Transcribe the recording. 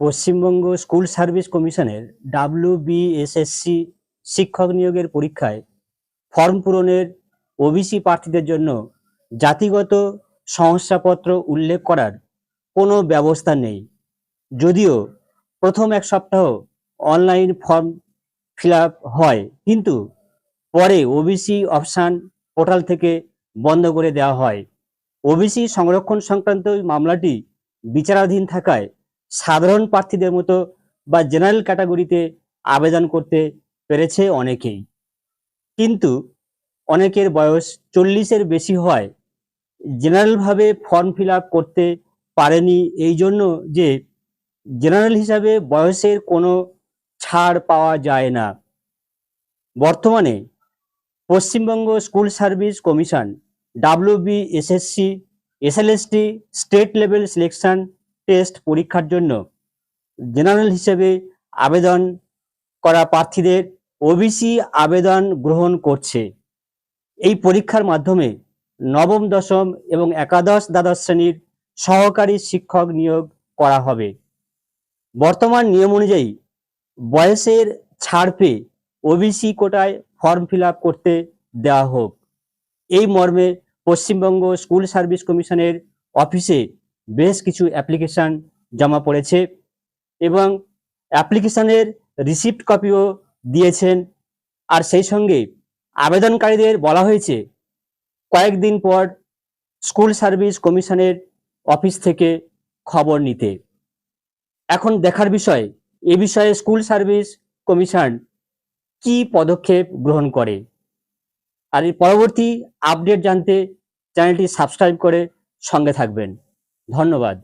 Paschimbanga school service কমিশনের W BSSC শিক্ষক নিয়োগের পরীক্ষায় ফর্ম পূরণের ওবিসি প্রার্থীদের জন্য জাতিগত শংসাপত্র উল্লেখ করার কোনো ব্যবস্থা নেই। যদিও প্রথম এক সপ্তাহ অনলাইন ফর্ম ফিল হয়, কিন্তু পরে ওবিসি অপশান পোর্টাল থেকে বন্ধ করে দেওয়া হয়। ওবিসি সংরক্ষণ সংক্রান্ত মামলাটি বিচারাধীন থাকায় সাধারণ প্রার্থীদের মতো বা জেনারেল ক্যাটাগরিতে আবেদন করতে পেরেছে অনেকেই। কিন্তু অনেকের বয়স চল্লিশের বেশি হয় জেনারেলভাবে ফর্ম ফিল করতে পারেনি এই জন্য যে জেনারেল হিসাবে বয়সের কোনো ছাড় পাওয়া যায় না। বর্তমানে Paschimbanga school service commission WB SSC SLST state level selection test পরীক্ষার জন্য জেনারেল হিসেবে আবেদন করা প্রার্থীদের ওবিসি আবেদন গ্রহণ করছে। এই পরীক্ষার মাধ্যমে নবম, দশম এবং একাদশ দ্বাদশ শ্রেণির সহকারী শিক্ষক নিয়োগ করা হবে। বর্তমান নিয়ম অনুযায়ী বয়সের ছাড় পেয়ে ওবিসি কোটায় ফর্ম ফিল করতে দেওয়া হোক। এই মর্মে পশ্চিমবঙ্গ স্কুল সার্ভিস কমিশনের অফিসে বেশ কিছু অ্যাপ্লিকেশন জমা পড়েছে এবং অ্যাপ্লিকেশানের রিসিপ্ট কপিও দিয়েছেন। আর সেই সঙ্গে আবেদনকারীদের বলা হয়েছে, কয়েকদিন পর স্কুল সার্ভিস কমিশনের অফিস থেকে খবর নিতে। এখন দেখার বিষয়, এ বিষয়ে স্কুল সার্ভিস কমিশন কি পদক্ষেপ গ্রহণ করে? আর এর পরবর্তী আপডেট জানতে চ্যানেলটি সাবস্ক্রাইব করে সঙ্গে থাকবেন। ধন্যবাদ।